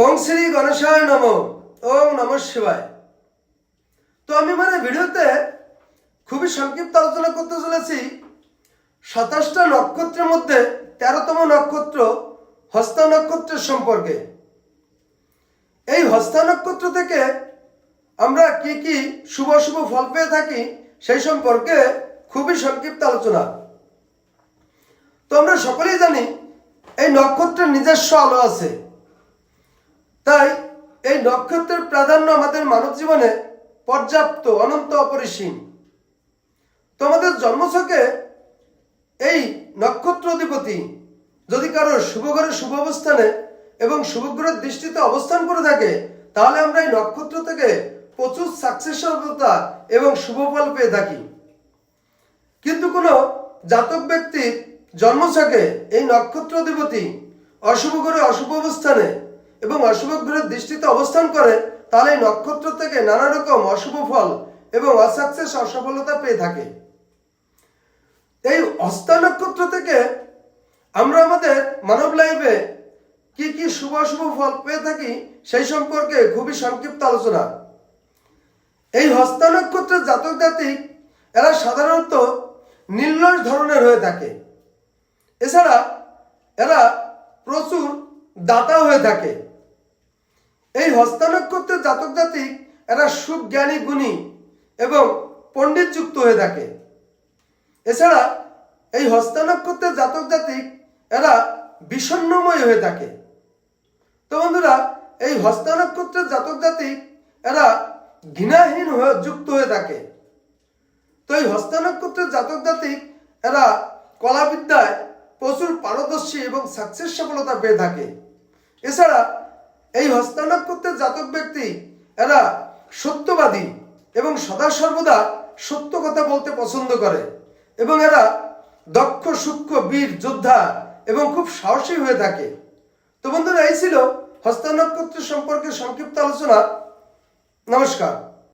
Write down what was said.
ওম শ্রী গণেশায় নম ওম নম শিবায়। তো আমি মানে ভিডিওতে খুবই সংক্ষিপ্ত আলোচনা করতে চলেছি। সাতাশটা নক্ষত্রের মধ্যে তেরোতম নক্ষত্র হস্তা নক্ষত্রের সম্পর্কে। এই হস্তা নক্ষত্র থেকে আমরা কি কি শুভ শুভ ফল পেয়ে থাকি সেই সম্পর্কে খুবই সংক্ষিপ্ত আলোচনা। তো আমরা সকলেই জানি এই নক্ষত্রের নিজস্ব আলো আছে। তাই এই নক্ষত্রের প্রাধান্য আমাদের মানব জীবনে পর্যাপ্ত, অনন্ত অপরিসীম। তো আমাদের জন্মছকে এই নক্ষত্র অধিপতি যদি কারও শুভ ঘরে শুভ অবস্থানে এবং শুভগ্রহের দৃষ্টিতে অবস্থান করে থাকে, তাহলে আমরা এই নক্ষত্র থেকে প্রচুর সাকসেসফলতা এবং শুভ ফল পেয়ে থাকি। কিন্তু কোনো জাতক ব্যক্তির জন্মছকে এই নক্ষত্র অধিপতি অশুভ ঘরে অশুভ অবস্থানে এবং অশুভ গ্রহের দৃষ্টিতে অবস্থান করে, তাহলে নক্ষত্র থেকে নানা রকম অশুভ ফল এবং অসাকসেস অসফলতা পেয়ে থাকে। এই হস্তা নক্ষত্র থেকে আমরা আমাদের মানব লাইফে কি কি শুভ অশুভ ফল পেয়ে থাকি, সেই সম্পর্কে খুবই সংক্ষিপ্ত আলোচনা। এই হস্তা নক্ষত্রের জাতক জাতিক, এরা সাধারণত নির্লস ধরনের হয়ে থাকে। এছাড়া এরা প্রচুর দাতা হয়ে থাকে। এই হস্তা নক্ষত্রের জাতক জাতিক এরা সুজ্ঞানী গুণী এবং পণ্ডিতযুক্ত হয়ে থাকে। এছাড়া এই হস্তা নক্ষত্রের জাতক জাতিক এরা বিষণ্ণময় হয়ে থাকে। তো বন্ধুরা, এই হস্তা নক্ষত্রের জাতক জাতিক এরা ঘৃণাহীন হয়ে যুক্ত হয়ে থাকে। তো এই হস্তা নক্ষত্রের জাতক জাতিক এরা কলাবিদ্যায় প্রচুর পারদর্শী এবং সাকসেস সফলতা পেয়ে থাকে। এছাড়া এই হস্তা করতে জাতক ব্যক্তি, এরা সত্যবাদী এবং সদা সর্বদা সত্য কথা বলতে পছন্দ করে এবং এরা দক্ষ, সূক্ষ্ম, বীর, যোদ্ধা এবং খুব সাহসী হয়ে থাকে। তো বন্ধুরা, এই ছিল হস্তা সম্পর্কে সংক্ষিপ্ত আলোচনা। নমস্কার।